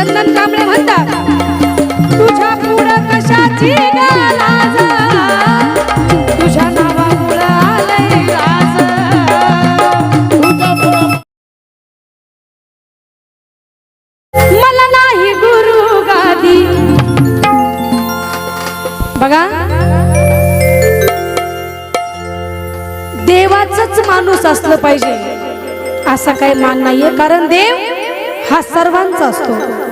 चंदन कांबळे म्हणतात तुझ्या पुढं कशाची माणूस असलं पाहिजे असा काही मान नाहीये कारण देव हा सर्वांचा असतो.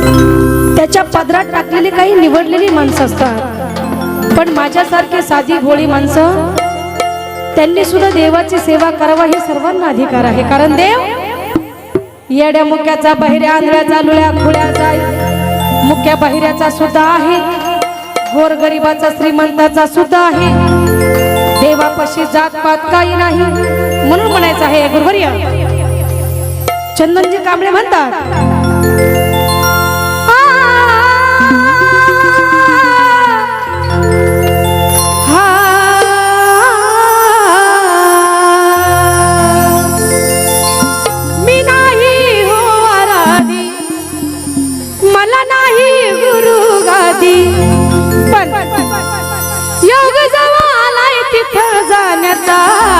त्याच्या पदरात टाकलेली काही निवडलेली माणसं असतात. पण माझ्यासारखी साधी भोळी माणसं त्यांनी सुद्धा देवाची सेवा करावा हे सर्वांना अधिकार आहे. कारण देव येड्या मुक्याचा बहिऱ्या आंधळ्याचा लुळ्या खुळ्याचा मुख्या बहिऱ्याचा सुद्धा आहे. गोर गरिबाचा श्रीमंताचा सुद्धा आहे. देवापाशी जात पात काही नाही. म्हणून म्हणायचं आहे गुरुवर्य चंदनजी कांबळे म्हणतात তা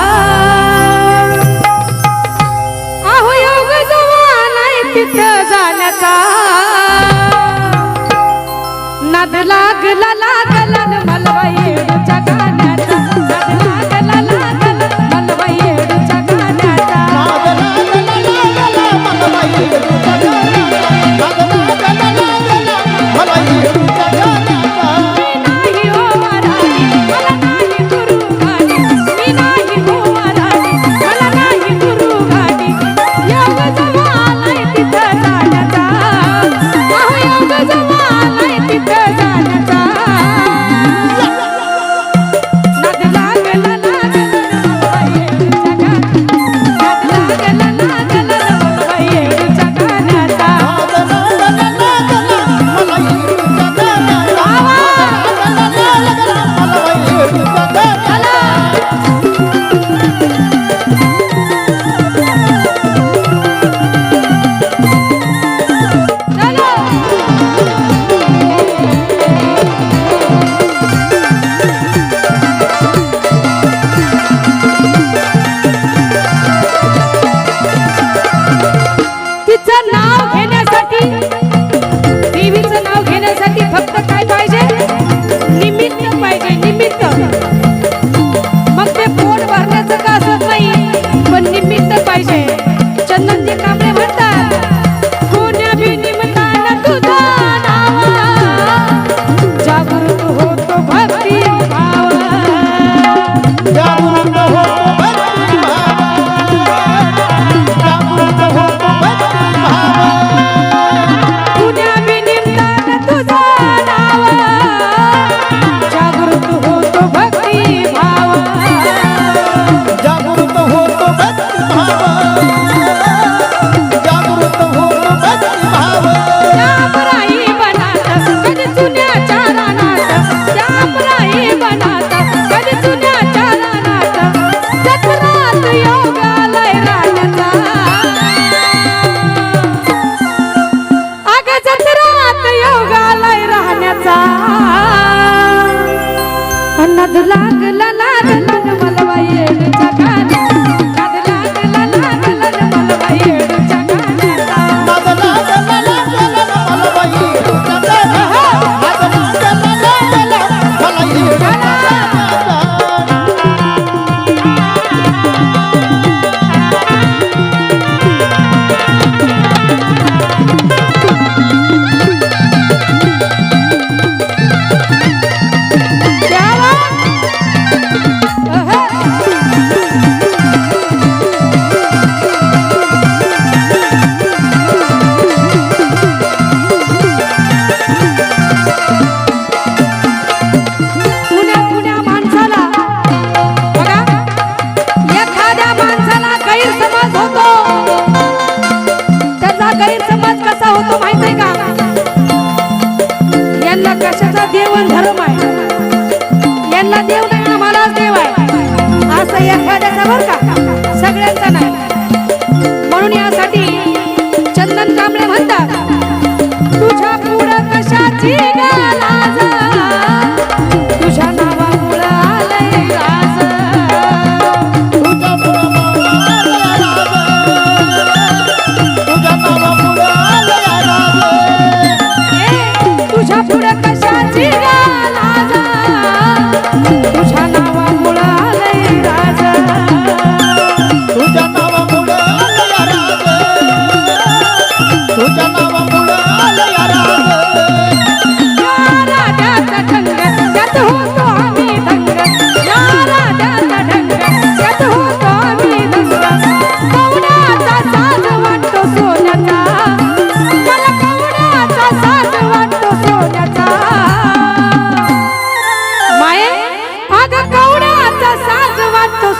হতো ভাই তোমার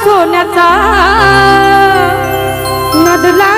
सोन्याचा. नदला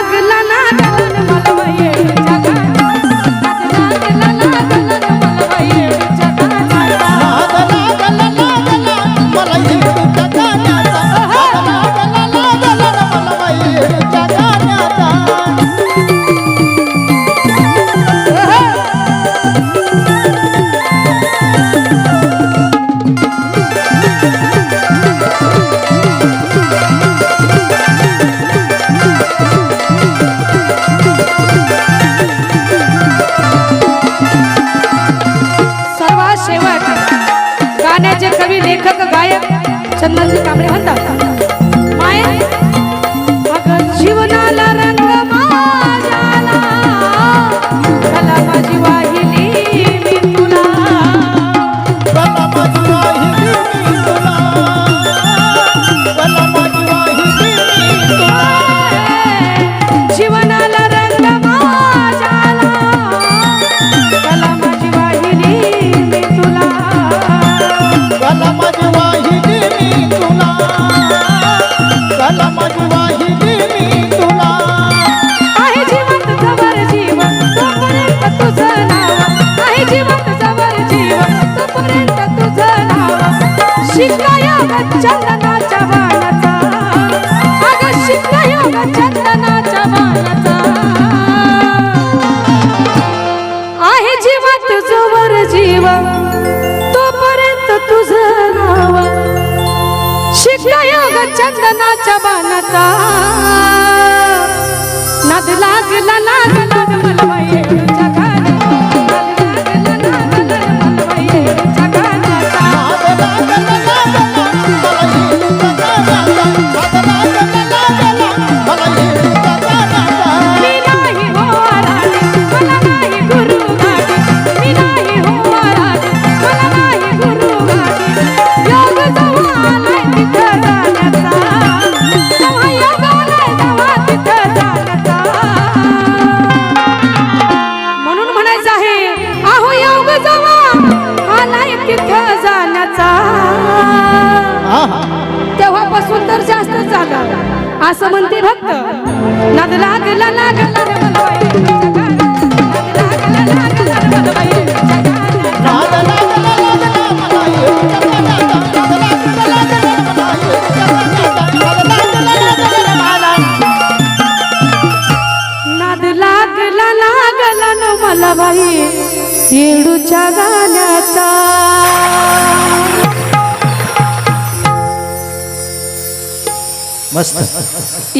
गाण्याचे कवी लेखक गायक चंदनजी कांबळे म्हणतात चंदनाच्या बाणाचा. नाद लागला नाद तेव्हापासून तर जास्त झालं असं म्हणते भक्त नदला गेला नागला नाद लागला ना मला बाई येडूच्या गाण्याचा मस्त